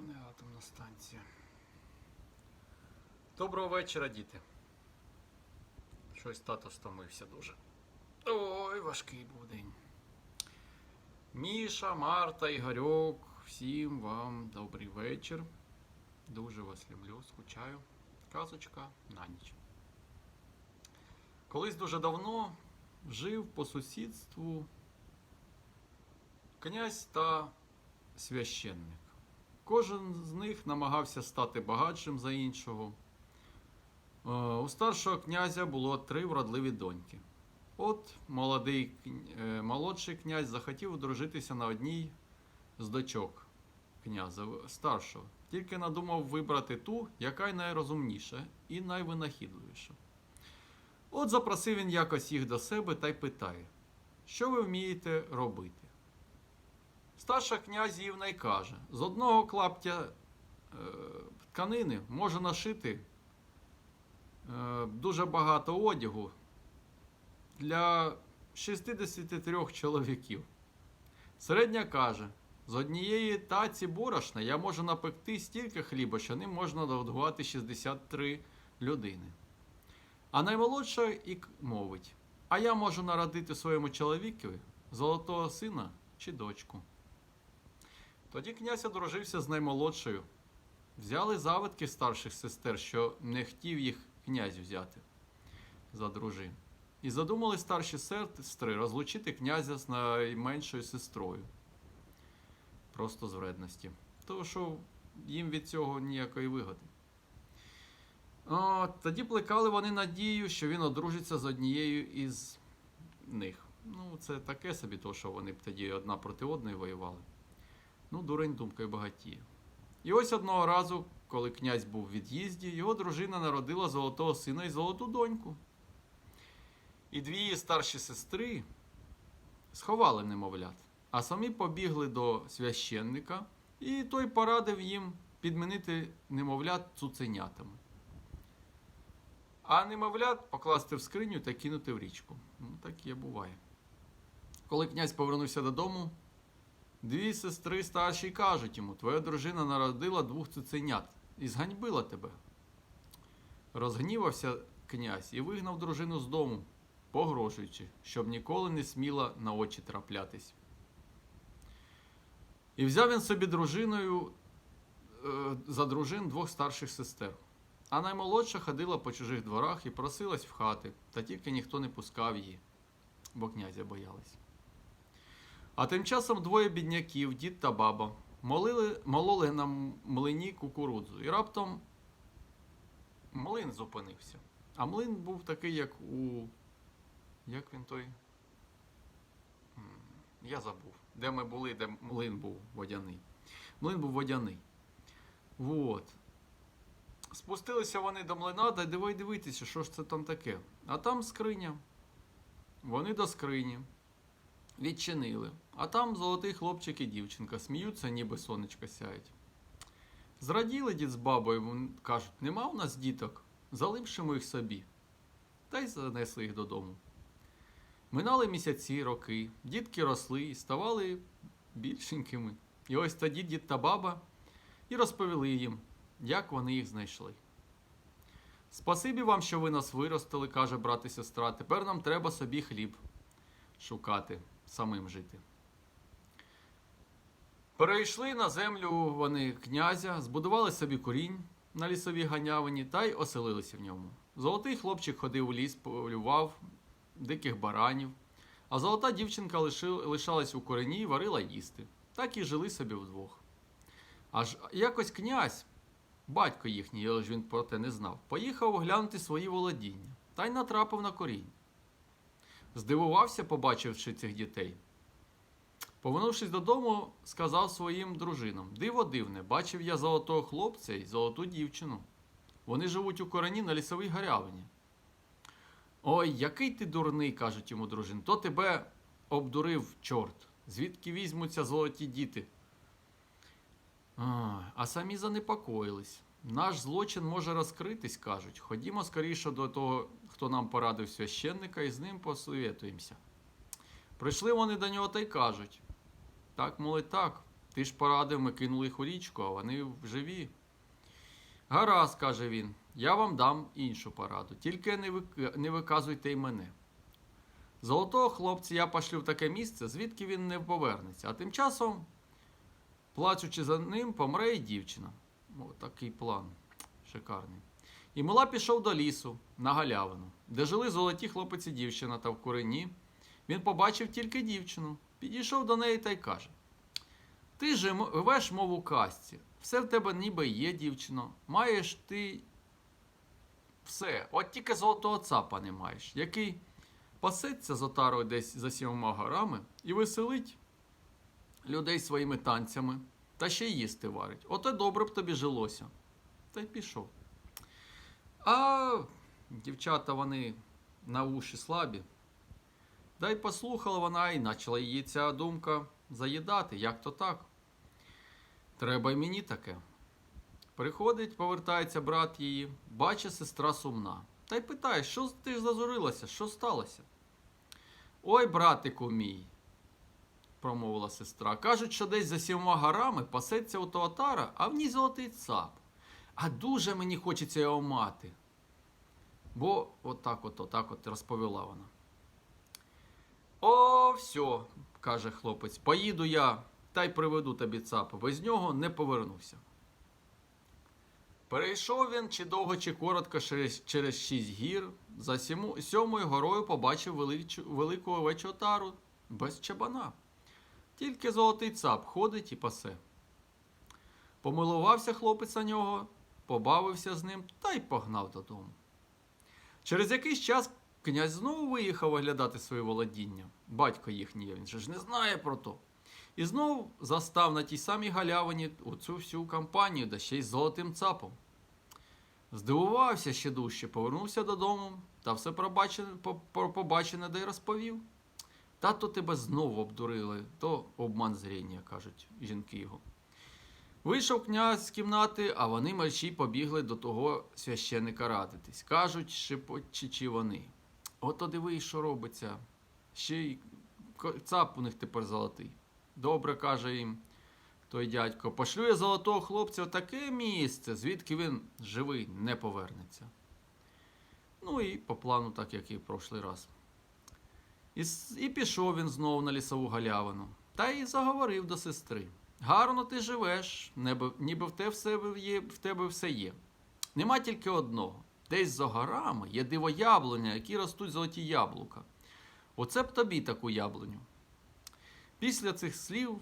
Не атомна станція. Доброго вечора, діти. Щось тато стомився дуже. Ой, важкий був день. Міша, Марта, Ігорьок, всім вам добрий вечір. Дуже вас люблю, скучаю. Казочка на ніч. Колись дуже давно жив по сусідству князь та священник. Кожен з них намагався стати багатшим за іншого. Е, У старшого князя було три вродливі доньки. От молодий, е, молодший князь захотів одружитися на одній з дочок князя старшого. Тільки надумав вибрати ту, яка й найрозумніша і найвинахідливіша. От запросив він якось їх до себе та й питає, що ви вмієте робити? Старша князівна й каже: з одного клаптя е, тканини може нашити е, дуже багато одягу для 63 чоловіків. Середня каже: з однієї таці борошна я можу напекти стільки хліба, що ним можна догодувати 63 людини. А наймолодша і мовить: А я можу народити своєму чоловікові золотого сина чи дочку. Тоді князь одружився з наймолодшою. Взяли завитки старших сестер, що не хотів їх князь взяти за дружин. І задумали старші сестри розлучити князя з найменшою сестрою. Просто з вредності. Тому що їм від цього ніякої вигоди. О, тоді плекали вони надію, що він одружиться з однією із них. Ну, це таке собі, то, що вони б тоді одна проти одної воювали. Ну, дурень думкою багатіє. І ось одного разу, коли князь був в від'їзді, його дружина народила золотого сина і золоту доньку. І дві її старші сестри сховали немовлят, а самі побігли до священника, і той порадив їм підмінити немовлят цуценятами. А немовлят покласти в скриню та кинути в річку. Ну, таке буває. Коли князь повернувся додому, Дві сестри старші кажуть йому: Твоя дружина народила двох цуценят і зганьбила тебе. Розгнівався князь і вигнав дружину з дому, погрожуючи, щоб ніколи не сміла на очі траплятись. І взяв він собі дружиною е, за дружин двох старших сестер. А наймолодша ходила по чужих дворах і просилась в хати, та тільки ніхто не пускав її, бо князя боялись. А тим часом двоє бідняків, дід та баба, молили, мололи на млині кукурудзу. І раптом млин зупинився. А млин був такий, як у. Як він той? Я забув. Де ми були, де млин був водяний. Млин був водяний. Вот. Спустилися вони до млина, й давай дивитися, що ж це там таке. А там скриня. Вони до скрині. Відчинили. А там золотий хлопчик і дівчинка сміються, ніби сонечко сяють. Зраділи дід з бабою, кажуть, нема у нас діток, залишимо їх собі. Та й занесли їх додому. Минали місяці, роки, дітки росли і ставали більшенькими. І ось тоді дід та баба і розповіли їм, як вони їх знайшли. Спасибі вам, що ви нас виростили, каже брат і сестра. Тепер нам треба собі хліб шукати, самим жити. Перейшли на землю вони князя, збудували собі курінь на лісовій ганявині та й оселилися в ньому. Золотий хлопчик ходив у ліс, полював диких баранів, а золота дівчинка лишалась у корені і варила їсти. Так і жили собі вдвох. Аж якось князь, батько їхній, але ж він про те не знав, поїхав оглянути свої володіння та й натрапив на корінь. Здивувався, побачивши цих дітей. Повернувшись додому, сказав своїм дружинам: Диво дивне, бачив я золотого хлопця і золоту дівчину. Вони живуть у корені на лісовій гарявині. Ой, який ти дурний, кажуть йому дружини, то тебе обдурив чорт. Звідки візьмуться золоті діти? А самі занепокоїлись. Наш злочин може розкритись, кажуть. Ходімо скоріше до того, хто нам порадив священника, і з ним посовітуємося. Прийшли вони до нього та й кажуть: так, мовить, так, Ти ж порадив, ми кинули їх у річку, а вони живі. Гаразд, каже він, я вам дам іншу пораду, тільки не виказуйте й мене. Золотого хлопця я пошлю в таке місце, звідки він не повернеться. А тим часом, плачучи за ним, помре і дівчина. О, такий план. Шикарний. І Мила пішов до лісу на галявину, де жили золоті хлопець і дівчина, та в курені. Він побачив тільки дівчину, підійшов до неї та й каже: Ти живеш, мов у казці, все в тебе ніби є, дівчино, маєш ти все, от тільки золотого цапа не маєш, який пасеться з отарою десь за сімома горами і веселить людей своїми танцями, та ще й їсти варить. Ото добре б тобі жилося. Та й пішов. А дівчата вони на уші слабі. Да й послухала вона і почала її ця думка заїдати. Як то так? Треба й мені таке. Приходить, повертається брат її, бачить сестра сумна. Та й питає, що ти ж зазорилася, що сталося? Ой, братику мій, промовила сестра. Кажуть, що десь за сіма горами пасеться у Тоатара, а в ній золотий цап. А дуже мені хочеться його мати. Бо отак от, отак от розповіла вона. О, все, каже хлопець, поїду я та й приведу тобі цапа. Без нього не повернуся. Перейшов він чи довго, чи коротко через, через шість гір. За сьомою горою побачив величу, велику овечу тару без чабана. Тільки золотий цап ходить і пасе. Помилувався хлопець на нього, побавився з ним та й погнав додому. Через якийсь час князь знову виїхав оглядати своє володіння. Батько їхній, він же ж не знає про то. І знов застав на тій самій галявині оцю всю кампанію, да ще й з золотим цапом. Здивувався ще дужче, повернувся додому та все пробачене, по- по- побачене да й розповів. Тато тебе знову обдурили, то обман зріння, кажуть жінки його. Вийшов князь з кімнати, а вони мерщій побігли до того священика радитись. Кажуть, шепочучи вони. Ото диви, що робиться. Ще й цап у них тепер золотий. Добре, каже їм той дядько, пошлю я золотого хлопця в таке місце, звідки він живий не повернеться. Ну і по плану, так як і в прошлий раз. І, і пішов він знову на лісову галявину, та й заговорив до сестри. Гарно ти живеш, ніби в те все є, в тебе все є. Нема тільки одного. Десь за горами є диво яблуня, які ростуть золоті яблука. Оце б тобі таку яблуню. Після цих слів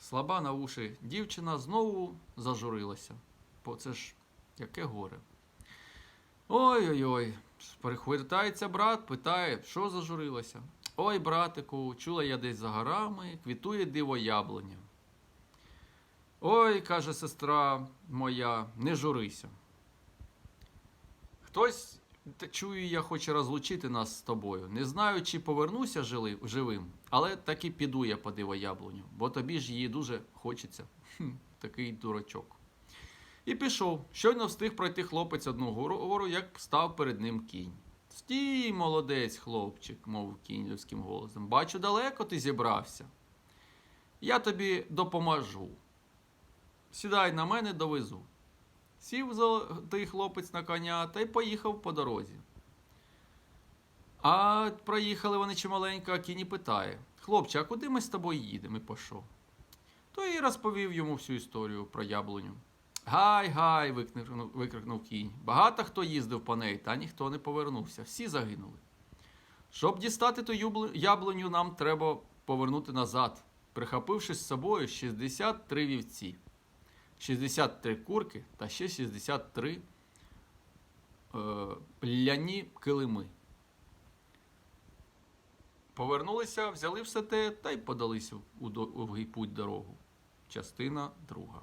слаба на уші дівчина знову зажурилася. Бо це ж яке горе. Ой-ой-ой. Перехвертається брат, питає, що зажурилася. Ой, братику, чула я десь за горами, квітує диво яблуня. Ой, каже сестра моя, не журися. Хтось, чую, я хоче розлучити нас з тобою. Не знаю, чи повернуся живим, але таки піду я по диво яблуню, бо тобі ж її дуже хочеться. Хм, такий дурачок. І пішов. Щойно встиг пройти хлопець одну гору, як став перед ним кінь. Стій, молодець, хлопчик, мов кінь людським голосом. Бачу, далеко ти зібрався. Я тобі допоможу. Сідай на мене, довезу. Сів золотий хлопець на коня та й поїхав по дорозі. А проїхали вони чималенько, а кінь і питає: Хлопче, а куди ми з тобою їдемо? І пішов. То і розповів йому всю історію про яблуню. Гай, гай. викрикнув, викрикнув кінь. Багато хто їздив по неї, та ніхто не повернувся. Всі загинули. Щоб дістати ту яблуню, нам треба повернути назад, прихопивши з собою 63 вівці, 63 курки та ще 63 е, ляні килими. Повернулися, взяли все те та й подалися у довгий путь дорогу. Частина друга.